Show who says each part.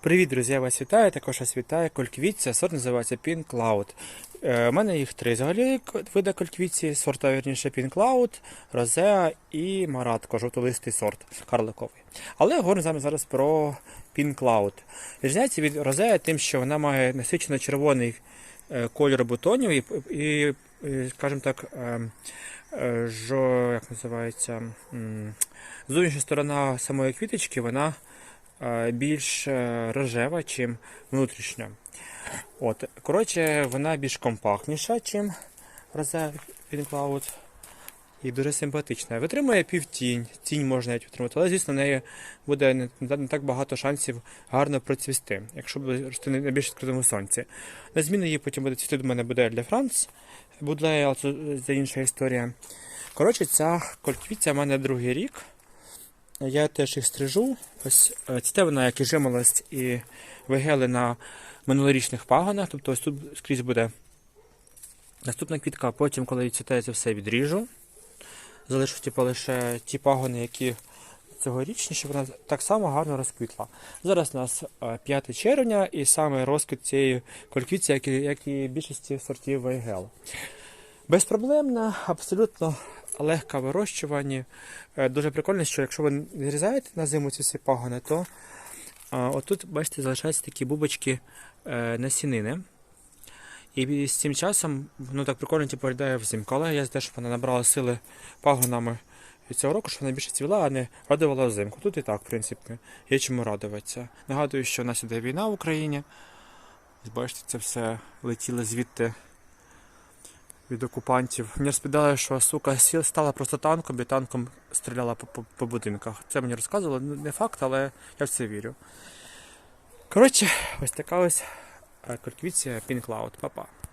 Speaker 1: Привіт, друзі, я вас вітаю. Також вас вітає кольквіця. Сорт називається Pink Cloud. Е, У мене їх три взагалі вида кольквіці. Сорта, вірніше, Pink Розеа і Маратко, жовтолистий сорт, карликовий. Але говоримо з вами зараз про Pink Cloud. Від Розеа тим, що вона має насичено червоний е, кольор бутонів і, і, скажімо так, е, е, жо, як називається, м, зовнішня сторона самої квіточки, вона е, більш е, рожева, чим внутрішня. От, коротше, вона більш компактніша, чим Rosea Pink Cloud. І дуже симпатична. Витримує півтінь, тінь можна навіть витримати, але, звісно, в неї буде не, так багато шансів гарно процвісти, якщо буде рости на більш відкритому сонці. На зміну її потім буде цвісти, до мене буде для Франц, буде, це інша історія. Коротше, ця кольквіця в мене другий рік. Я теж їх стрижу. Ось е, цвіте вона, як і жимолость, і вигели на минулорічних пагонах. Тобто ось тут скрізь буде наступна квітка, потім, коли це все відріжу. Залишу типу, лише ті пагони, які цьогорічні, щоб вона так само гарно розквітла. Зараз у нас е, 5 червня і саме розквіт цієї кольквіці, як і, як і більшості сортів Вейгел. Безпроблемна, абсолютно легка в вирощуванні. Е, Дуже прикольно, що якщо ви зрізаєте на зиму ці всі пагони, то отут, бачите, залишаються такі бубочки е, насінини. І з цим часом воно так прикольно типу, виглядає взимку. Але я теж вона набрала сили пагонами цього року, що вона більше цвіла, а не радувала взимку. Тут і так, в принципі, є чому радуватися. Нагадую, що в нас іде війна в Україні. Бачите, це все летіло звідти від окупантів. Мені розповідали, що сука сіл стала просто танком і танком стріляла по, будинках. Це мені розказували, Ну, не факт, але я в це вірю. Коротше, ось така ось Кроквіція Cloud. Па-па.